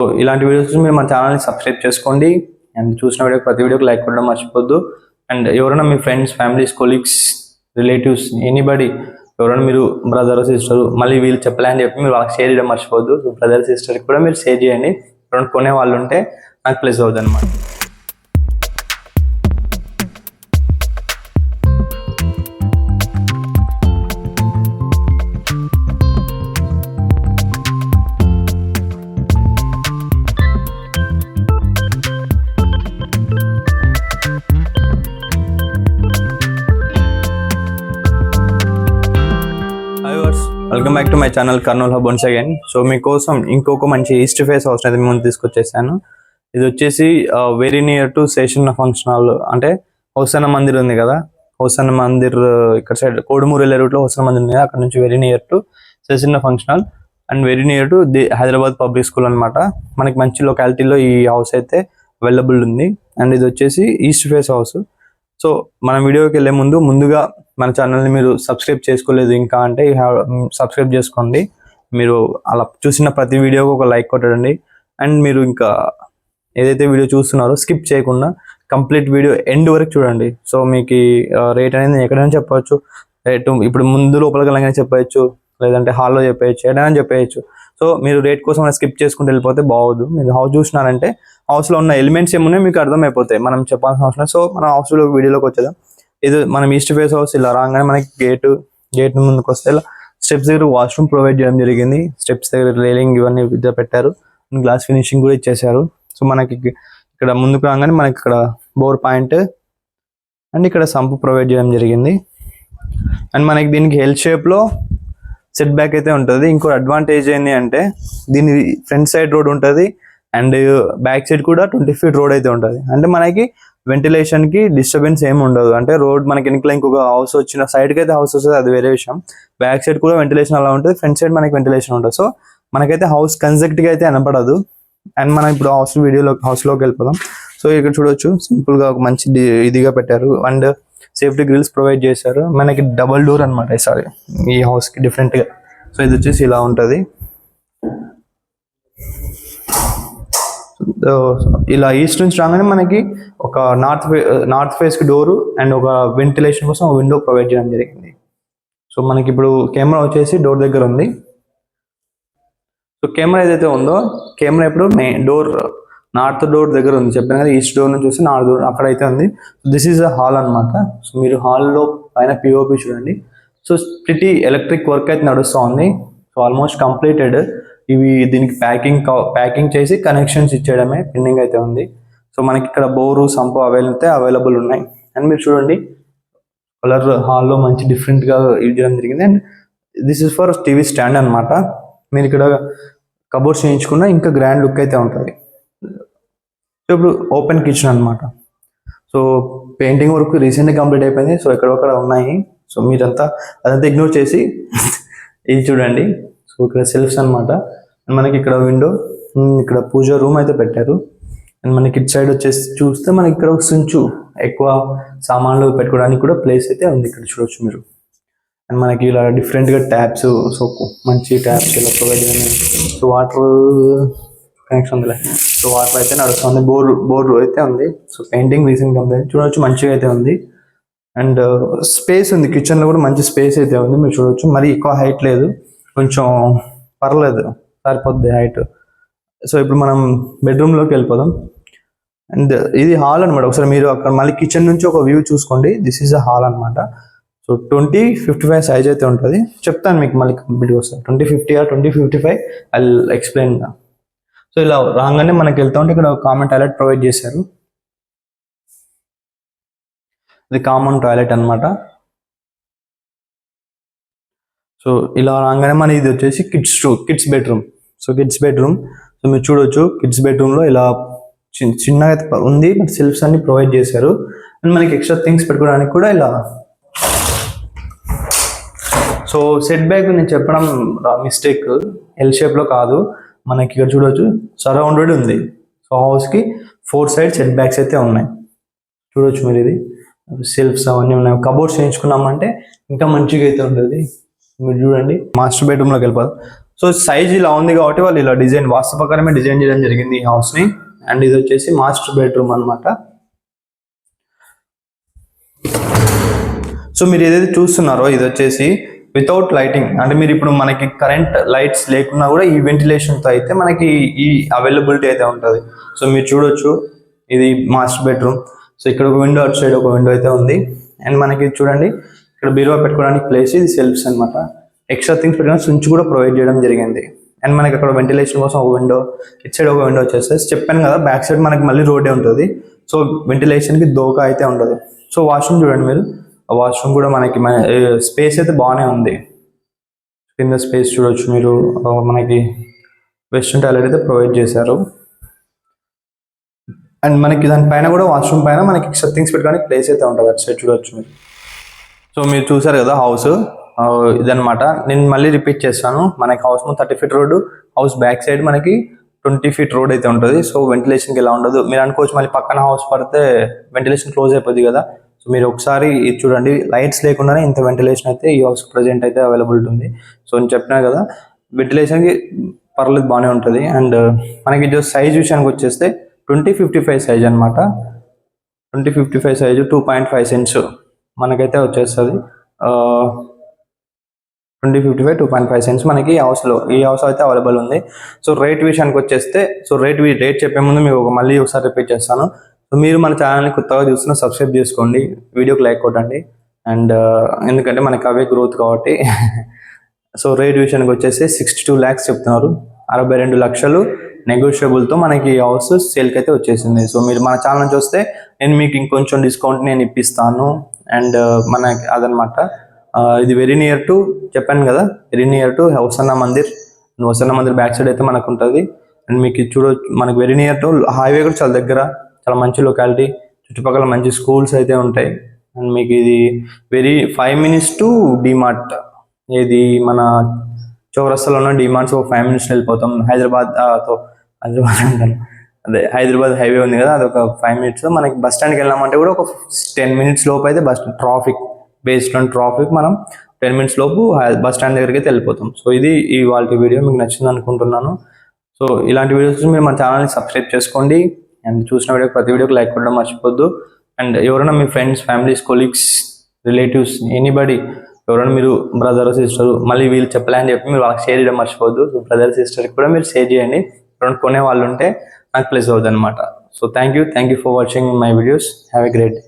So ఇలాంటి videos మీరు మన ఛానల్ని సబ్స్క్రైబ్ చేసుకోండి. అండ్ చూసిన వీడియో ప్రతి వీడియోకి లైక్ కొట్టడం మర్చిపోద్దు. అండ్ ఎవరైనా మీ friends families colleagues relatives anybody ఎవరైనా మీరు బ్రదర్ సిస్టర్ మళ్ళీ వీళ్ళు చెప్పలే అని చెప్పి మీరు వాళ్ళకి షేర్ చేయడం మర్చిపోద్దు. సో బ్రదర్ సిస్టర్కి కూడా మీరు షేర్ చేయండి. ఎవరైనా కొనే వాళ్ళు ఉంటే నాకు ప్లస్ అవుతుంది అనమాట welcome back to my channel Kurnool hub once again so మీకోసం ఇంకొక మంచి ఈస్ట్ ఫేస్ హౌస్ అయితే ముందు తీసుకొచ్చేసాను. ఇది వచ్చేసి very near to Seshanna function hall అంటే హౌసన్న మందిర్ ఉంది కదా? హౌసన్న మందిర్ ఇక్కడ సైడ్ కోడుమూరు వెళ్ళే రూట్లో హౌసన్న మందిర్ ఉంది అక్కడ నుంచి very near to Seshanna function hall and very near to the Hyderabad public school అన్నమాట. మనకి మంచి లొకాలిటీలో ఈ హౌస్ అయితే అవైలబుల్ ఉంది. అండ్ ఇది వచ్చేసి ఈస్ట్ ఫేస్ హౌస్ సో మన వీడియోకి వెళ్ళే ముందు ముందుగా మన ఛానల్ని మీరు సబ్స్క్రైబ్ చేసుకోలేదు ఇంకా అంటే సబ్స్క్రైబ్ చేసుకోండి. మీరు అలా చూసిన ప్రతి వీడియోకి ఒక లైక్ కొట్టండి. అండ్ మీరు ఇంకా ఏదైతే వీడియో చూస్తున్నారో స్కిప్ చేయకుండా కంప్లీట్ వీడియో ఎండ్ వరకు చూడండి. సో మీకు రేట్ అనేది ఎక్కడైనా చెప్పవచ్చు. రేటు ఇప్పుడు ముందు లోపలికి వెళ్ళగానే చెప్పవచ్చు. లేదంటే హాల్లో చెప్పేయచ్చు ఎక్కడైనా చెప్పేయచ్చు సో మీరు రేట్ కోసం స్కిప్ చేసుకుంటూ వెళ్ళిపోతే బాగోదు. మీరు హౌస్ చూసినారంటే హౌస్లో ఉన్న ఎలిమెంట్స్ ఏమున్నాయో మీకు అర్థమైపోతాయి. మనం చెప్పాల్సిన అవసరం సో మనం హౌస్లో వీడియోలోకి వచ్చేదాం ఇది మనం ఈస్ట్ ఫేస్ హౌస్ ఇలా రాగానే మనకి గేట్ గేట్ ముందుకు వస్తే ఇలా స్టెప్స్ దగ్గర వాష్రూమ్ ప్రొవైడ్ చేయడం జరిగింది. స్టెప్స్ దగ్గర రేలింగ్ ఇవన్నీ విద్య పెట్టారు. గ్లాస్ ఫినిషింగ్ కూడా ఇచ్చేసారు సో మనకి ఇక్కడ ముందుకు రాగానే మనకి ఇక్కడ బోర్ పాయింట్ అండ్ ఇక్కడ సంపు ప్రొవైడ్ చేయడం జరిగింది. అండ్ మనకి దీనికి హెల్ షేప్లో సెట్ బ్యాక్ అయితే ఉంటుంది. ఇంకో అడ్వాంటేజ్ ఏంటి అంటే దీని ఫ్రంట్ సైడ్ రోడ్ ఉంటుంది అండ్ బ్యాక్ సైడ్ కూడా ట్వంటీ ఫీట్ రోడ్ అయితే ఉంటుంది. అంటే మనకి వెంటిలేషన్కి డిస్టర్బెన్స్ ఏమి ఉండదు. అంటే రోడ్ మనకి వెనకాల ఇంకొక హౌస్ వచ్చిన సైడ్కి అయితే హౌస్ వస్తుంది అది వేరే విషయం. బ్యాక్ సైడ్ కూడా వెంటిలేషన్ అలా ఉంటుంది ఫ్రంట్ సైడ్ మనకి వెంటిలేషన్ ఉంటుంది సో మనకైతే హౌస్ కన్సెక్ట్గా అయితే అనపడదు అండ్ మనం ఇప్పుడు హౌస్ వీడియోలో హౌస్లోకి వెళ్ళిపోదాం. సో ఇక్కడ చూడొచ్చు సింపుల్గా ఒక మంచి ఇదిగా పెట్టారు. అండ్ సేఫ్టీ గ్రిల్స్ ప్రొవైడ్ చేశారు. మనకి డబల్ డోర్ అనమాట ఈసారి ఈ హౌస్కి సో ఇది వచ్చేసి ఇలా ఉంటుంది. ఇలా ఈస్ట్ నుంచి రాగానే మనకి ఒక నార్త్ నార్త్ ఫేస్కి డోర్ అండ్ ఒక వెంటిలేషన్ కోసం ఒక విండో ప్రొవైడ్ చేయడం జరిగింది. సో మనకి ఇప్పుడు కెమెరా వచ్చేసి డోర్ దగ్గర ఉంది. సో కెమెరా ఏదైతే ఉందో కెమెరా ఇప్పుడు మెయిన్ డోర్ నార్త్ డోర్ దగ్గర ఉంది. చెప్పాను కదా ఈస్ట్ డోర్ నుంచి చూస్తే నార్త్ డోర్ అక్కడైతే ఉంది. దిస్ ఈజ్ అ హాల్ అన్నమాట. సో మీరు హాల్లో పైన పిఓపి చూడండి. సో ప్రిటీ ఎలక్ట్రిక్ వర్క్ అయితే నడుస్తూ ఉంది సో ఆల్మోస్ట్ కంప్లీటెడ్ ఇవి దీనికి ప్యాకింగ్ ప్యాకింగ్ చేసి కనెక్షన్స్ ఇచ్చేయడమే. పెండింగ్ అయితే ఉంది. సో మనకి ఇక్కడ బోరు సంపు అవైలబుల్ అయితే అవైలబుల్ ఉన్నాయి. అండ్ మీరు చూడండి కలర్ హాల్లో మంచి డిఫరెంట్గా యూజ్ చేయడం జరిగింది. And this is for TV stand అన్నమాట. మీరు ఇక్కడ కబోర్డ్స్ చేయించుకున్న ఇంకా గ్రాండ్ లుక్ అయితే ఉంటుంది. సో ఇప్పుడు ఓపెన్ కిచెన్ అన్నమాట. సో పెయింటింగ్ వర్క్ రీసెంట్గా కంప్లీట్ అయిపోయింది. సో ఎక్కడొక్కడ ఉన్నాయి. సో మీరంతా అదంతా ఇగ్నోర్ చేసి ఇది చూడండి. సో ఇక్కడ సెల్ఫ్స్ అన్నమాట. అండ్ మనకి ఇక్కడ విండో ఇక్కడ పూజ రూమ్ అయితే పెట్టారు. అండ్ మనకి ఇటు సైడ్ వచ్చేసి చూస్తే మనకి ఇక్కడ ఒక సుంచు ఎక్కువ సామాన్లు పెట్టుకోవడానికి కూడా ప్లేస్ అయితే ఉంది ఇక్కడ చూడొచ్చు మీరు. అండ్ మనకి ఇలా డిఫరెంట్గా ట్యాప్స్ సో మంచి ట్యాప్స్ ఇలా ప్రొవైడ్ సో వాటర్ కనెక్షన్ ఉందిలే. సో వాటర్ అయితే నడుస్తుంది. బోర్ బోర్ అయితే ఉంది. సో పెయింటింగ్ రీసింగ్ కంప్లీట్ చూడొచ్చు మంచిగా అయితే ఉంది. అండ్ స్పేస్ uh, ఉంది. కిచెన్లో కూడా మంచి స్పేస్ అయితే ఉంది. మీరు చూడొచ్చు. మరి ఎక్కువ హైట్ లేదు. కొంచెం పర్లేదు. సరిపోద్ది హైట్ సో ఇప్పుడు మనం బెడ్రూమ్లోకి వెళ్ళిపోదాం. అండ్ ఇది హాల్ అన్నమాట. ఒకసారి మీరు అక్కడ మళ్ళీ కిచెన్ నుంచి ఒక వ్యూ చూసుకోండి. దిస్ ఈజ్ అ హాల్ అన్నమాట. So twenty fifty five size అయితే ఉంటుంది. చెప్తాను మీకు మళ్ళీ కంప్లీట్గా వస్తుంది twenty fifty or twenty fifty five I explain so ఇలా రాగానే మనకి వెళ్తా ఉంటే ఇక్కడ కామన్ టాయిలెట్ ప్రొవైడ్ చేశారు. ఇది కామన్ టాయిలెట్ అన్నమాట. సో ఇలా రాగానే మన ఇది వచ్చేసి kids two kids bedroom so kids bedroom so మీరు చూడొచ్చు కిడ్స్ బెడ్రూమ్లో ఇలా చిన్న చిన్నగా అయితే ఉంది బట్ సెల్ఫ్స్ అన్ని ప్రొవైడ్ చేశారు. అండ్ మనకి ఎక్స్ట్రా థింగ్స్ పెట్టుకోవడానికి కూడా ఇలా. సో సెట్ బ్యాక్ నేను చెప్పడం మిస్టేక్ ఎల్ షేప్లో కాదు. మనకి ఇక్కడ చూడవచ్చు సరౌండెడ్ ఉంది. సో హౌస్కి ఫోర్ సైడ్ సెట్ బ్యాక్స్ అయితే ఉన్నాయి. చూడొచ్చు మీరు ఇది. సెల్ఫ్స్ అవన్నీ ఉన్నాయి. కబోర్డ్స్ చేయించుకున్నామంటే ఇంకా మంచిగా అయితే ఉంటుంది మీరు చూడండి. మాస్టర్ బెడ్రూమ్లోకి వెళ్ళిపోదు. సో సైజ్ ఇలా ఉంది కాబట్టి వాళ్ళు ఇలా డిజైన్ వాస్తు ప్రకారమే డిజైన్ చేయడం జరిగింది ఈ హౌస్ని అండ్ ఇది వచ్చేసి మాస్టర్ బెడ్రూమ్ అన్నమాట. సో మీరు ఏదైతే చూస్తున్నారో ఇది వచ్చేసి వితౌట్ లైటింగ్ అంటే మీరు ఇప్పుడు మనకి కరెంట్ లైట్స్ లేకున్నా కూడా ఈ వెంటిలేషన్తో అయితే మనకి ఈ అవైలబిలిటీ అయితే ఉంటుంది. సో మీరు చూడొచ్చు ఇది మాస్టర్ బెడ్రూమ్ సో ఇక్కడ ఒక విండో అటు సైడ్ ఒక విండో అయితే ఉంది. అండ్ మనకి చూడండి ఇక్కడ బీరువా పెట్టుకోవడానికి ప్లేస్ ఇది సెల్ఫ్స్ అన్నమాట. ఎక్స్ట్రా థింగ్స్ పెట్టుకోవడానికి స్విచ్ కూడా ప్రొవైడ్ చేయడం జరిగింది. అండ్ మనకి అక్కడ వెంటిలేషన్ కోసం ఒక విండో ఇటు సైడ్ ఒక విండో వచ్చేస్తే చెప్పాను కదా బ్యాక్ సైడ్ మనకి మళ్ళీ రోడ్డే ఉంటుంది. సో వెంటిలేషన్కి దోక అయితే ఉండదు. సో వాష్రూమ్ చూడండి మీరు. వాష్రూమ్ కూడా మనకి స్పేస్ అయితే బాగానే ఉంది. కింద స్పేస్ చూడొచ్చు మీరు. మనకి వెస్ట్రన్ టాయిలెట్ అయితే ప్రొవైడ్ చేశారు. అండ్ మనకి దానిపైన కూడా వాష్రూమ్ పైన మనకి సెట్టింగ్స్ థింగ్స్ పెట్టుకోవడానికి ప్లేస్ అయితే ఉంటుంది. అటు సైడ్ చూడొచ్చు మీరు. సో మీరు చూసారు కదా హౌస్? ఇదనమాట నేను మళ్ళీ రిపీట్ చేస్తాను. మనకి house thirty feet road house back side మనకి ట్వంటీ ఫీట్ రోడ్ అయితే ఉంటుంది. సో వెంటిలేషన్కి ఎలా ఉండదు? మీరు అనుకోవచ్చు మళ్ళీ పక్కన హౌస్ పడితే వెంటిలేషన్ క్లోజ్ అయిపోద్ది కదా. సో మీరు ఒకసారి ఇది చూడండి. లైట్స్ లేకుండానే ఇంత వెంటిలేషన్ అయితే ఈ హౌస్ ప్రజెంట్ అయితే అవైలబుల్ ఉంది సో నేను చెప్పినా కదా వెంటిలేషన్కి పర్లేదు బాగానే ఉంటుంది. అండ్ uh, మనకి జస్ట్ సైజ్ విషయానికి వచ్చేస్తే ట్వంటీ ఫిఫ్టీ ఫైవ్ సైజ్ అనమాట twenty fifty five size two point five cents మనకైతే వచ్చేస్తుంది. Twenty fifty five two point five cents మనకి ఈ హౌస్లో ఈ హౌస్ అయితే అవైలబుల్ ఉంది. సో రేట్ విషయానికి వచ్చేస్తే సో రేట్ రేట్ చెప్పే ముందు మీకు ఒక మళ్ళీ ఒకసారి రిపీట్ చేస్తాను. సో మీరు మన ఛానల్ని కొత్తగా చూస్తున్న సబ్స్క్రైబ్ చేసుకోండి. వీడియోకి లైక్ కొట్టండి. అండ్ uh, ఎందుకంటే మనకి అవే గ్రోత్ కాబట్టి. సో రేట్ విషయానికి వచ్చేసి సిక్స్టీ టూ ల్యాక్స్ చెప్తున్నారు. అరవై రెండు లక్షలు నెగోషియబుల్తో మనకి హౌస్ సేల్కి అయితే వచ్చేసింది. సో మీరు మన ఛానల్ నుంచి వస్తే నేను మీకు ఇంకొంచెం డిస్కౌంట్ నేను ఇప్పిస్తాను. అండ్ uh, మన అదనమాట. Uh, ఇది వెరీ నియర్ టు చెప్పాను కదా. Very near to Hosanna Mandir. Hosanna Mandir back side అయితే మనకు ఉంటుంది అండ్ మీకు ఇది చూడ మనకు వెరీ నియర్ టు హైవే కూడా చాలా దగ్గర. చాలా మంచి లొకాలిటీ చుట్టుపక్కల మంచి స్కూల్స్ అయితే ఉంటాయి. అండ్ మీకు ఇది very five minutes to DMart ఇది మన చౌరస్తాలో ఉన్న డిమార్ట్స్ ఒక ఫైవ్ మినిట్స్ వెళ్ళిపోతాం. హైదరాబాద్ హైదరాబాద్ అంటాను. అదే హైదరాబాద్ హైవే ఉంది కదా అది ఒక ఫైవ్ మినిట్స్ మనకి బస్ స్టాండ్కి వెళ్ళామంటే కూడా ఒక టెన్ మినిట్స్ లోపు అయితే bus traffic based on traffic మనం టెన్ మినిట్స్ లోపు బస్ స్టాండ్ దగ్గరికి అయితే వెళ్ళిపోతాం. సో ఇది ఈ వాళ్ళ వీడియో మీకు నచ్చింది అనుకుంటున్నాను. సో ఇలాంటి వీడియోస్ మీరు మన ఛానల్ని సబ్స్క్రైబ్ చేసుకోండి. అండ్ చూసిన వీడియో ప్రతి వీడియోకి లైక్ కొట్టడం మర్చిపోద్దు. అండ్ ఎవరైనా మీ friends families colleagues relatives anybody ఎవరైనా మీరు బ్రదర్ సిస్టర్ మళ్ళీ వీళ్ళు చెప్పలే అని చెప్పి మీరు వాళ్ళకి షేర్ చేయడం మర్చిపోద్దు. సో బ్రదర్ సిస్టర్కి కూడా మీరు షేర్ చేయండి. ఎవరైనా కొనే వాళ్ళు ఉంటే నాకు ప్లేస్ అవుతుంది అనమాట so thank you thank you for watching my videos have a great day